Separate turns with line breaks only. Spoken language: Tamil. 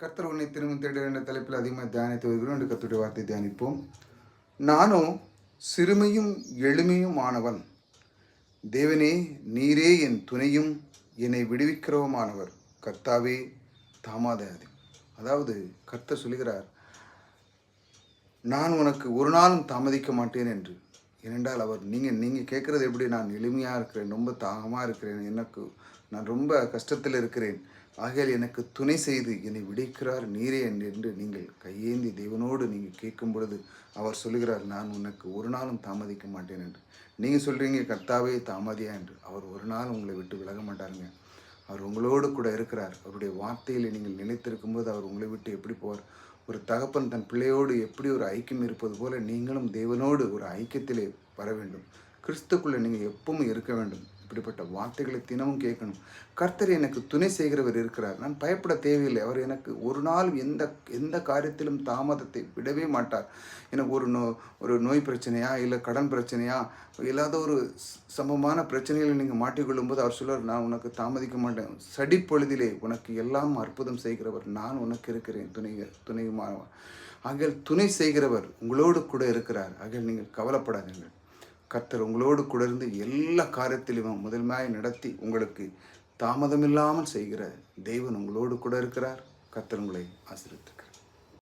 கர்த்தர் உன்னை திரும்ப தேட என்ற தலைப்பில் அதிகமாக தியானித்து வருகிறோம். என்று கத்துடைய வார்த்தை தியானிப்போம். நானும் சிறுமையும் எளிமையும் ஆனவன். தேவனே நீரே என் துணையும் என்னை விடுவிக்கிறவுமானவர் கர்த்தாவே தாமாதாதி அதாவது கர்த்தர் சொல்கிறார் நான் உனக்கு ஒரு நாளும் தாமதிக்க மாட்டேன் என்று. ஏனென்றால் அவர் நீங்கள் நீங்கள் கேட்குறது எப்படி? நான் எளிமையாக இருக்கிறேன் ரொம்ப தாகமாக இருக்கிறேன் எனக்கு நான் ரொம்ப கஷ்டத்தில் இருக்கிறேன். ஆகையால் எனக்கு துணை செய்து என்னை விடுக்கிறார் நீரே என்று நீங்கள் கையேந்தி தேவனோடு நீங்கள் கேட்கும் பொழுது அவர் சொல்லுகிறார் நான் உனக்கு ஒரு நாளும் தாமதிக்க மாட்டேன் என்று. நீங்கள் சொல்கிறீங்க கர்த்தாவே தாமதியா என்று. அவர் ஒரு நாள் உங்களை விட்டு விலக மாட்டாருங்க. அவர் உங்களோடு கூட இருக்கிறார். அவருடைய வார்த்தையில் நீங்கள் நிலைத்திருக்கும் போது அவர் உங்களை விட்டு எப்படி போவார்? ஒரு தகப்பன் தன் பிள்ளையோடு எப்படி ஒரு ஐக்கியம் இருப்பது போல நீங்களும் தேவனோடு ஒரு ஐக்கியத்திலே வர வேண்டும். கிறிஸ்துக்குள்ளே நீங்கள் எப்பவும் இருக்க வேண்டும். இப்படிப்பட்ட வார்த்தைகளை தினமும் கேட்கணும். கர்த்தர் எனக்கு துணை செய்கிறவர் இருக்கிறார். நான் பயப்பட தேவையில்லை. அவர் எனக்கு ஒரு நாள் எந்த எந்த காரியத்திலும் தாமதத்தை விடவே மாட்டார். எனக்கு ஒரு நோ ஒரு நோய் பிரச்சனையா இல்லை கடன் பிரச்சனையா இல்லாத ஒரு சமமான பிரச்சனைகளை நீங்கள் மாட்டிக்கொள்ளும் போது அவர் சொல்லுவார் நான் உனக்கு தாமதிக்க மாட்டேன். சடிப்பொழுதிலே உனக்கு எல்லாம் அற்புதம் செய்கிறவர். நான் உனக்கு இருக்கிறேன். துணை துணையுமானவர். ஆகையால் துணை செய்கிறவர் உங்களோடு கூட இருக்கிறார். ஆகையால் நீங்கள் கவலைப்படாதீர்கள். கர்த்தர் உங்களோடு கூட இருந்து எல்லா காரியத்திலும் முதன்மையாக நடத்தி உங்களுக்கு தாமதமில்லாமல் செய்கிற தெய்வன் உங்களோடு கூட இருக்கிறார். கர்த்தர் உங்களை ஆசிரியர்